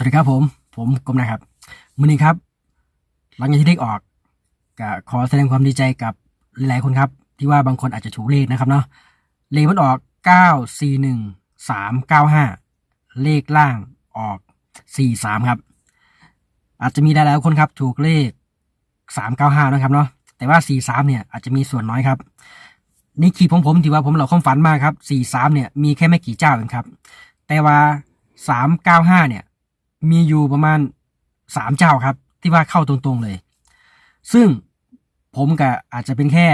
วัสดีครับผม ผมกรมนะครับมือนี้ครับ หลังจากที่เลขออกก็ขอแสดงความดีใจกับหลายๆคนครับ ที่ว่าบางคนอาจจะถูกเลขนะครับเนาะเลขมันออก 9 4 1 3 9 5 เลขล่างออก 4 3 ครับ อาจจะมีหลายๆคนครับถูกเลข 3 9 5 นะครับเนาะแต่ว่า 4 3 เนี่ยอาจจะมีส่วนน้อยครับในขีดของผมที่ว่าผมเหล่าความฝันมากครับ 4 3 เนี่ยมีแค่ไม่กี่เจ้าเองครับ แต่ว่า 3 9 5 เนี่ย มีอยู่ประมาณสามเจ้าครับ ที่ว่าเข้าตรงๆเลย ซึ่งผมก็อาจจะเป็นแค่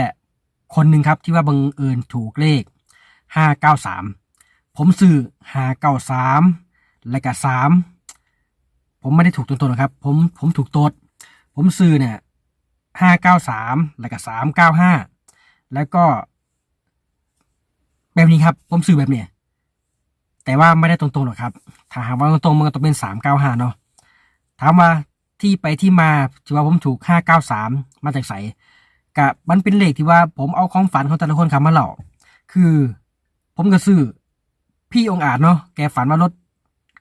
คนหนึ่งครับที่ว่าบังเอิญถูกเลขห้าเก้าสามผมซื้อห้าเก้าสามและก็สามผมไม่ได้ถูกตรงๆนะครับ ผมผมถูกตดผมซื้อเนี่ยห้าเก้าสามและก็สามเก้าห้าแล้วก็ แบบนี้ครับ ผมซื้อแบบเนี้ย แต่ว่าไม่ได้ตรงๆหรอกครับ ถ้าหากว่าตรงๆมันก็ต้องเป็นสามเก้าห้าเนาะ ถามว่าที่ไปที่มาที่ว่าผมถูกห้าเก้าสามมาจากไสกะมันเป็นเลขที่ว่าผมเอาของฝันของแต่ละคนคำมาเล่า คือผมก็ซื้อพี่องอาจเนาะแกฝันว่ารถ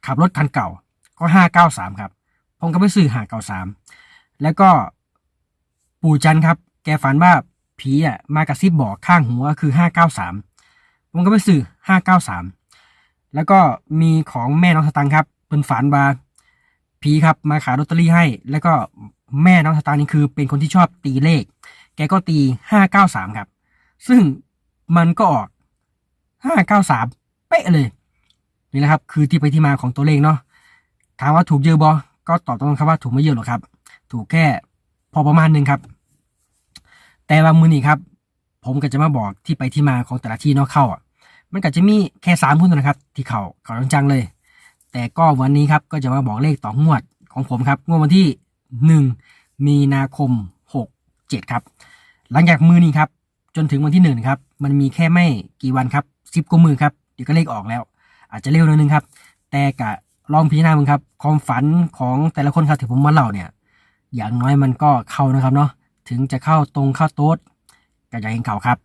ขับรถคันเก่า ก็ห้าเก้าสามครับ ผมก็ไปซื้อห้าเก้าสามแล้วก็ปู่จันครับ แกฝันว่าผีอะมากระซิบบอกข้างหัวคือห้าเก้าสามผมก็ไปซื้อห้าเก้าสาม แล้วก็มีของแม่น้องสตังค์ครับเป็นฝันว่าผีครับมาขายลอตเตอรี่ให้ แล้วก็แม่น้องสตังค์นี่คือเป็นคนที่ชอบตีเลข แกก็ตีห้าเก้าสามครับ ซึ่งมันก็ออกห้าเก้าสามเป๊ะเลย นี่แหละครับ คือที่ไปที่มาของตัวเลขเนาะถามว่าถูกเยอะบอก็ตอบตรงๆครับว่าถูกไม่เยอะหรอกครับ ถูกแค่พอประมาณนึงครับ แต่ว่ามือนี้ครับ ผมก็จะมาบอกที่ไปที่มาของแต่ละที่เนาะเข้าอะ มันก็จะมีแค่สามหุ้นนั้นครับ ที่เขาเขาจังๆเลย แต่ก็วันนี้ครับก็จะมาบอกเลขต่องวดของผมครับ งวดวันที่หนึ่งมีนาคมหกเจ็ดครับ หลังจากมือนี้ครับ จนถึงวันที่หนึ่งครับ มันมีแค่ไม่กี่วันครับสิบกว่ามือครับเดี๋ยวก็เลขออกแล้ว อาจจะเร็วหนิดนึงครับ แต่กะลองพิจารณามึงครับ ความฝันของแต่ละคนครับที่ผมมาเล่าเนี่ย อย่างน้อยมันก็เข้านะครับเนาะถึงจะเข้าตรงเข้าโต๊ดก็อย่าเห็นเขาครับ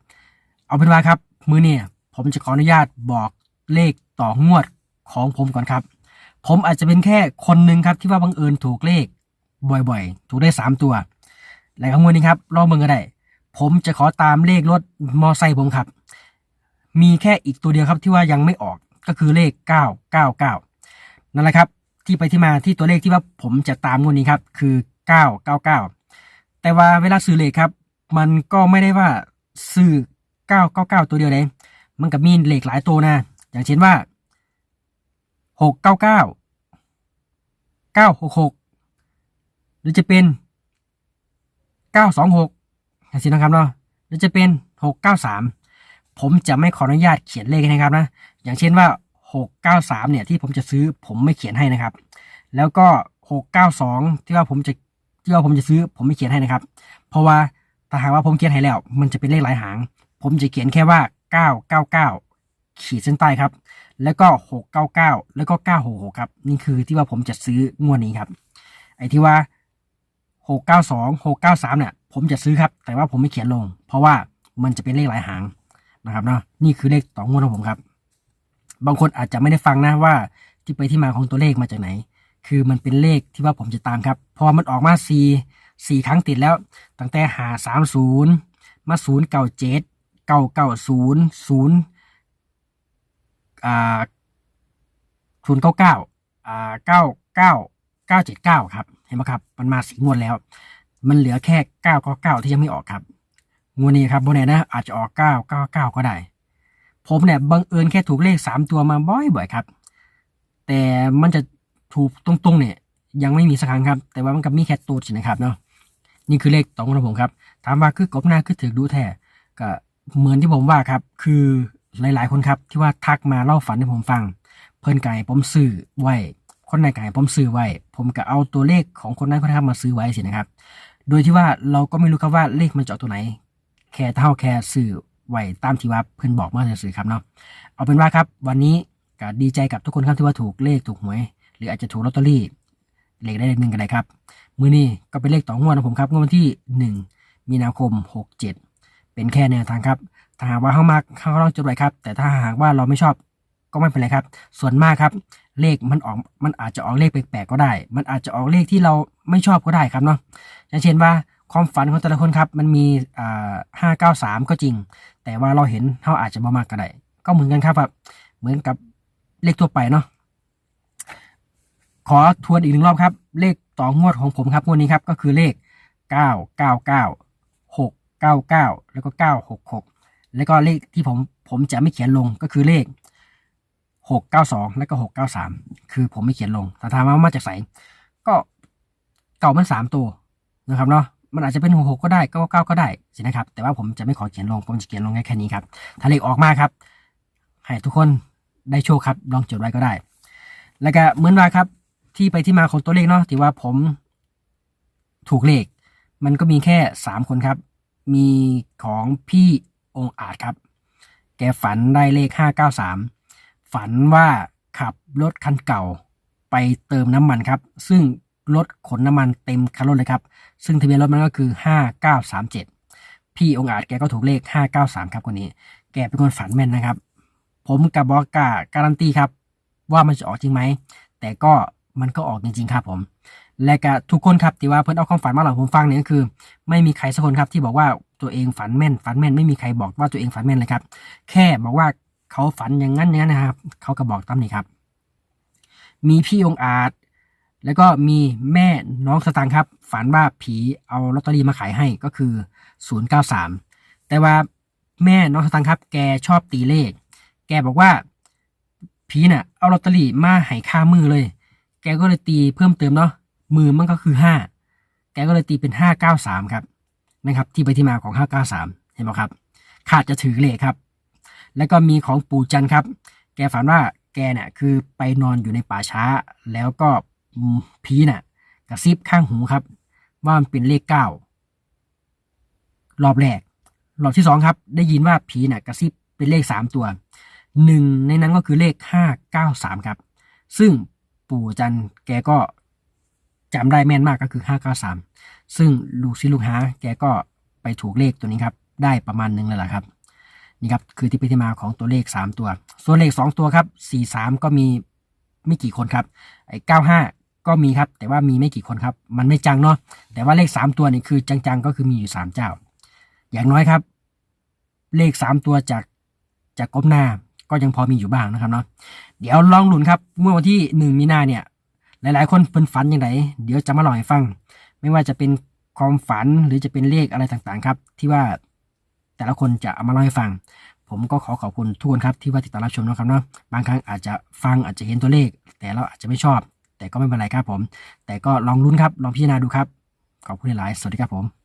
เอาเป็นว่าครับ มือเนี่ย ผมจะขออนุญาตบอกเลขต่องวดของผมก่อนครับ ผมอาจจะเป็นแค่คนหนึ่งครับที่ว่าบังเอิญถูกเลขบ่อยๆ ถูกได้สามตัวและข้างบนนี้ครับลองเบิ่งก็ได้ ผมจะขอตามเลขรถมอไซค์ผมครับ มีแค่อีกตัวเดียวครับที่ว่ายังไม่ออกก็คือเลข 999 นั่นแหละครับ ที่ไปที่มาที่ตัวเลขที่ว่าผมจะตามงวดนี้ครับคือ 999 แต่ว่าเวลาซื้อเลขครับ มันก็ไม่ได้ว่าซื้อ 999 ตัวเดียวเลย มันก็มีเลขหลายตัวนะ อย่างเช่นว่าหกเก้าเก้าเก้าหกหกหรือจะเป็นเก้าสองหกอย่างนี้นะครับเนาะหรือจะเป็นหกเก้าสามผมจะไม่ขออนุญาตเขียนเลขนะครับนะ อย่างเช่นว่าหกเก้าสามเนี่ยที่ผมจะซื้อผมไม่เขียนให้นะครับ แล้วก็หกเก้าสองที่ว่าผมจะที่ว่าผมจะซื้อผมไม่เขียนให้นะครับ เพราะว่าถ้าหากว่าผมเขียนให้แล้ว มันจะเป็นเลขหลายหาง ผมจะเขียนแค่ว่า 999 ขีดเส้นใต้ครับ แล้วก็ 699 แล้วก็ 966 ครับ นี่คือที่ว่าผมจะซื้องวดนี้ครับ ไอ้ที่ว่า 692 693 เนี่ย ผมจะซื้อครับ แต่ว่าผมไม่เขียนลง เพราะว่ามันจะเป็นเลขหลายหางนะครับเนาะ นี่คือเลขต่องวดของผมครับ บางคนอาจจะไม่ได้ฟังนะว่าที่ไปที่มาของตัวเลขมาจากไหน คือมันเป็นเลขที่ว่าผมจะตามครับ พอมันออกมาสี่สี่ครั้งติดแล้ว ตั้งแต่หาสามาศูนย์เก้าเจ็ด เก้าเก้าศูนย์ศูนย์อ่าศูนย์เก้าเก้าอ่าเก้าเก้าเก้าเจ็ดเก้าครับ เห็นไหมครับ มันมาสีงวดแล้ว มันเหลือแค่เก้าเก้าเก้าที่ยังไม่ออกครับงวดนี้ครับโบแน่นะอาจจะออกเก้าเก้าเก้าก็ได้ ผมเนี่ยบังเอิญแค่ถูกเลขสามตัวมาบ่อยๆครับ แต่มันจะถูกตรงๆเนี่ยยังไม่มีสักครั้งครับ แต่ว่ามันก็มีแค่ตัวสินะครับเนาะนี่คือเลขตองของผมครับ ถามว่าคือกบหน้าคือถือดูแท้ก็ เหมือนที่ผมว่าครับ คือหลาย ๆ คนครับ ที่ว่าทักมาเล่าฝันให้ผมฟัง เพิ่นไก่ผมซื้อไว้คนในไก่ผมซื้อไว้ ผมก็เอาตัวเลขของคนนั้นคนนั้นมาซื้อไว้สินะครับ โดยที่ว่าเราก็ไม่รู้ครับว่าเลขมันจะออกตัวไหน แค่เท่าแค่ซื้อไว้ตามที่ว่าเพิ่นบอกมาซื่อครับเนาะเอาเป็นว่าครับ วันนี้ก็ดีใจกับทุกคนครับที่ว่าถูกเลขถูกหวยหรืออาจจะถูกลอตเตอรี่เลขได้เลขหนึ่งกันเลยครับ มือนี้ก็เป็นเลขต่องวดของผมครับงวดวันที่หนึ่งมีนาคมหก เจ็ดเป็นแค่แนวทางครับ ถ้าหากว่าเข้ามาเข้าลองจดไว้ครับ แต่ถ้าหากว่าเราไม่ชอบก็ไม่เป็นไรครับ ส่วนมากครับ เลขมันออกมันอาจจะออกเลขแปลกๆก็ได้ มันอาจจะออกเลขที่เราไม่ชอบก็ได้ครับเนาะอย่างเช่นว่าความฝันของแต่ละคนครับ มันมีอ่าห้าเก้าสามก็จริง แต่ว่าเราเห็นเขาอาจจะบ่มากก็ได้ ก็เหมือนกันครับแบบเหมือนกับเลขทั่วไปเนาะขอทวนอีกหนึ่งรอบครับ เลขต่องวดของผมครับงวดนี้ครับก็คือเลขเก้าเก้าเก้าแล้วก็เก้าหกหกแล้วก็เลขที่ผมผมจะไม่เขียนลงก็คือเลขหกเก้าสองแล้วก็หกเก้าสามคือผมไม่เขียนลงแต่ถามว่ามาจากไหนก็เก่ามันสามตัวนะครับเนาะมันอาจจะเป็นหกหกก็ได้เก้าเก้าก็ได้ใช่นะครับ แต่ว่าผมจะไม่ขอเขียนลงผมจะเขียนลงแค่แค่นี้ครับ ถ้าเลขออกมาครับให้ทุกคนได้โชคครับ ลองจดไว้ก็ได้ แล้วก็เหมือนว่าครับ ที่ไปที่มาของตัวเลขเนาะที่ว่าผมถูกเลข มันก็มีแค่สามคนครับ มีของพี่องค์อาจครับ แกฝันได้เลขห้าเก้าสามฝันว่าขับรถคันเก่าไปเติมน้ำมันครับ ซึ่งรถขนน้ำมันเต็มคันรถเลยครับ ซึ่งทะเบียนรถมันก็คือห้าเก้าสามเจ็ดพี่องค์อาจแกก็ถูกเลขห้าเก้าสามครับคนนี้ แกเป็นคนฝันแม่นนะครับ ผมกับบอกกาการันตีครับ ว่ามันจะออกจริงไหม แต่ก็มันก็ออกจริงๆครับผม และก็ทุกคนครับที่ว่าเพิ่นเอาความฝันมาเล่าผมฟังเนี่ยก็คือ ไม่มีใครสักคนครับที่บอกว่าตัวเองฝันแม่นฝันแม่นไม่มีใครบอกว่าตัวเองฝันแม่นเลยครับ แค่บอกว่าเขาฝันอย่างนั้นอย่างนั้นนะครับ เขาก็บอกตามนี้ครับ มีพี่องอาจ แล้วก็มีแม่น้องสตังค์ครับ ฝันว่าผีเอาลอตเตอรี่มาขายให้ก็คือ 093 แต่ว่าแม่น้องสตังค์ครับ แกชอบตีเลข แกบอกว่าผีน่ะ เอาลอตเตอรี่มาให้ค่ามือเลย แกก็เลยตีเพิ่มเติมเนาะ มือมันก็คือห้าแกก็เลยตีเป็นห้าเก้าสามครับนะครับ ที่ไปที่มาของห้าเก้าสามเห็นไหมครับ ขาดจะถือเลขครับ แล้วก็มีของปู่จันครับ แกฝันว่าแกเนี่ยคือไปนอนอยู่ในป่าช้า แล้วก็ผีน่ะ กระซิบข้างหูครับ ว่ามันเป็นเลขเก้ารอบแรก รอบที่สองครับ ได้ยินว่าผีน่ะกระซิบเป็นเลขสามตัวหนึ่งในนั้นก็คือเลขห้าเก้าสามครับ ซึ่งปู่จันแกก็ จำได้แม่นมากก็คือห้าเก้าสามซึ่งลูกศิษย์ลูกหาแกก็ไปถูกเลขตัวนี้ครับ ได้ประมาณหนึ่งเลยแหละครับ นี่ครับ คือที่ไปที่มาของตัวเลขสามตัว ส่วนเลขสองตัวครับสี่สามก็มีไม่กี่คนครับ ไอ้เก้าห้าก็มีครับ แต่ว่ามีไม่กี่คนครับ มันไม่จังเนาะ แต่ว่าเลขสามตัวนี่คือจังๆ ก็คือมีอยู่สามเจ้า อย่างน้อยครับ เลขสามตัวจากจากกบหน้าก็ยังพอมีอยู่บ้างนะครับเนาะ เดี๋ยวลองหลุนครับ เมื่อวันที่หนึ่งมีนาเนี่ย หลายๆ คนเป็นฝันอย่างไรเดี๋ยวจะมาเล่าให้ฟัง ไม่ว่าจะเป็นความฝันหรือจะเป็นเลขอะไรต่างๆครับ ที่ว่าแต่ละคนจะเอามาเล่าให้ฟัง ผมก็ขอขอบคุณทุกคนครับที่ว่าติดตามรับชมนะครับเนาะบางครั้งอาจจะฟังอาจจะเห็นตัวเลข แต่เราอาจจะไม่ชอบ แต่ก็ไม่เป็นไรครับผม แต่ก็ลองลุ้นครับลองพิจารณาดูครับขอบคุณหลายสวัสดีครับผม